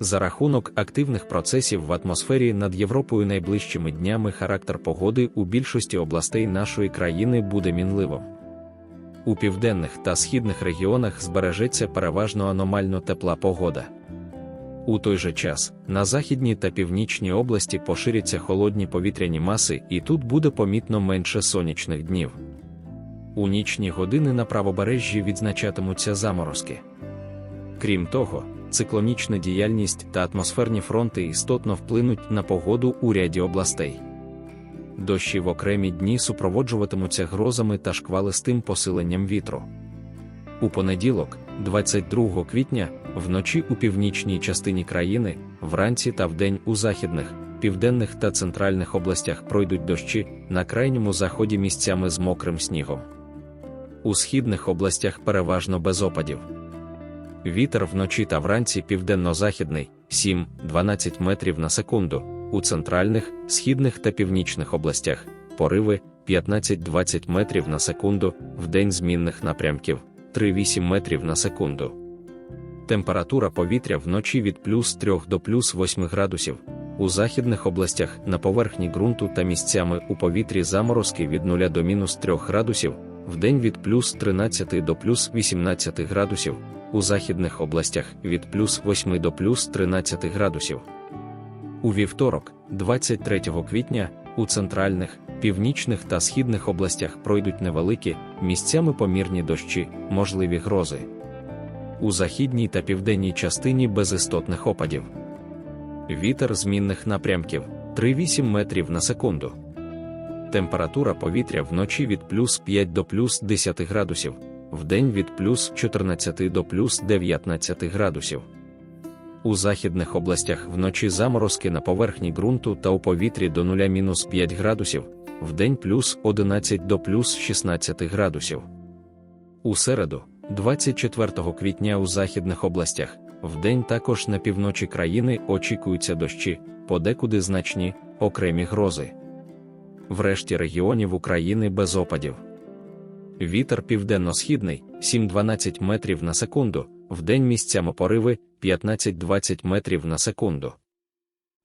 За рахунок активних процесів в атмосфері над Європою найближчими днями характер погоди у більшості областей нашої країни буде мінливим. У південних та східних регіонах збережеться переважно аномально тепла погода. У той же час на західній та північній області поширяться холодні повітряні маси, і тут буде помітно менше сонячних днів. У нічні години на правобережжі відзначатимуться заморозки. Крім того, циклонічна діяльність та атмосферні фронти істотно вплинуть на погоду у ряді областей. Дощі в окремі дні супроводжуватимуться грозами та шквалистим посиленням вітру. У понеділок, 22 квітня, вночі у північній частині країни, вранці та вдень у західних, південних та центральних областях пройдуть дощі, на крайньому заході місцями з мокрим снігом. У східних областях переважно без опадів. Вітер вночі та вранці південно-західний 7-12 метрів на секунду, у центральних, східних та північних областях пориви 15-20 метрів на секунду, в день змінних напрямків 3-8 метрів на секунду. Температура повітря вночі від плюс 3 до плюс 8 градусів. У західних областях на поверхні ґрунту та місцями у повітрі заморозки від 0 до мінус 3 градусів, вдень від плюс 13 до плюс 18 градусів, у західних областях від плюс 8 до плюс 13 градусів. У вівторок, 23 квітня, у центральних, північних та східних областях пройдуть невеликі, місцями помірні дощі, можливі грози. У західній та південній частині без істотних опадів. Вітер змінних напрямків 3-8 метрів на секунду. Температура повітря вночі від плюс 5 до плюс 10 градусів, вдень від плюс 14 до плюс 19 градусів. У західних областях вночі заморозки на поверхні ґрунту та у повітрі до 0-5 градусів, вдень плюс 11 до плюс 16 градусів. У середу, 24 квітня у західних областях, вдень також на півночі країни очікуються дощі, подекуди значні, окремі грози. Врешті регіонів України без опадів. Вітер південно-східний 7-12 метрів на секунду, вдень місцями пориви 15-20 метрів на секунду.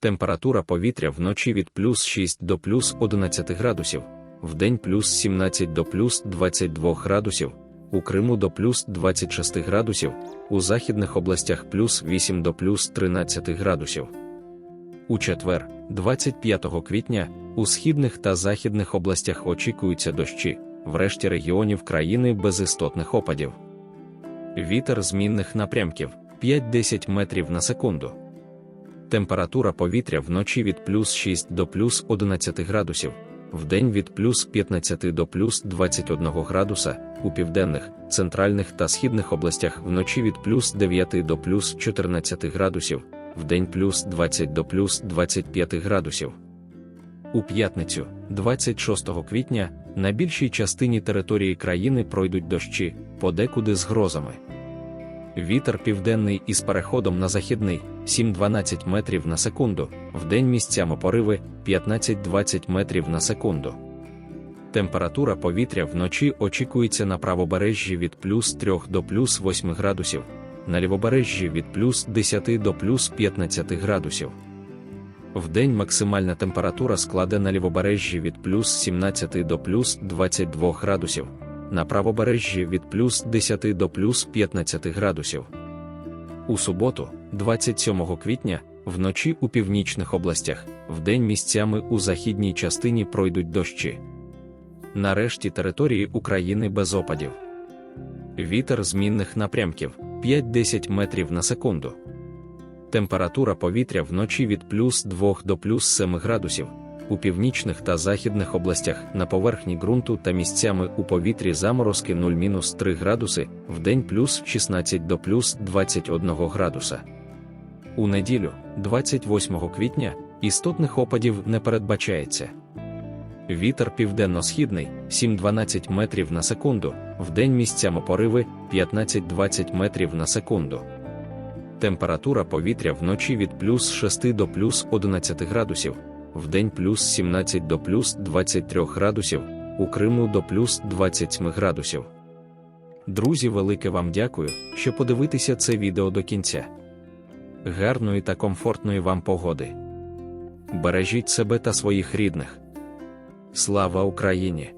Температура повітря вночі від плюс 6 до плюс 11 градусів, вдень плюс 17 до плюс 22 градусів, у Криму до плюс 26 градусів, у західних областях плюс 8 до плюс 13 градусів. У четвер, 25 квітня, у східних та західних областях очікуються дощі, врешті регіонів країни без істотних опадів. Вітер змінних напрямків 5-10 метрів на секунду. Температура повітря вночі від плюс 6 до плюс 11 градусів, вдень від плюс 15 до плюс 21 градуса, у південних, центральних та східних областях вночі від плюс 9 до плюс 14 градусів, вдень плюс 20 до плюс 25 градусів. У п'ятницю, 26 квітня, на більшій частині території країни пройдуть дощі, подекуди з грозами. Вітер південний із переходом на західний 7-12 метрів на секунду, вдень місцями пориви 15-20 метрів на секунду. Температура повітря вночі очікується на правобережжі від плюс 3 до плюс 8 градусів, на лівобережжі від плюс 10 до плюс 15 градусів. Вдень максимальна температура складе на лівобережжі від плюс 17 до плюс 22 градусів, на правобережжі від плюс 10 до плюс 15 градусів. У суботу, 27 квітня, вночі у північних областях, вдень місцями у західній частині пройдуть дощі. Нарешті території України без опадів. Вітер змінних напрямків 5-10 метрів на секунду. Температура повітря вночі від плюс 2 до плюс 7 градусів, у північних та західних областях на поверхні ґрунту та місцями у повітрі заморозки 0-3 градуси, вдень плюс 16 до плюс 21 градуса. У неділю, 28 квітня, Істотних опадів не передбачається. Вітер південно-східний 7-12 метрів на секунду, вдень місцями пориви 15-20 метрів на секунду. Температура повітря вночі від плюс 6 до плюс 11 градусів, вдень плюс 17 до плюс 23 градусів, у Криму до плюс 27 градусів. Друзі, велике вам дякую, що подивитеся це відео до кінця. Гарної та комфортної вам погоди. Бережіть себе та своїх рідних. Слава Україні!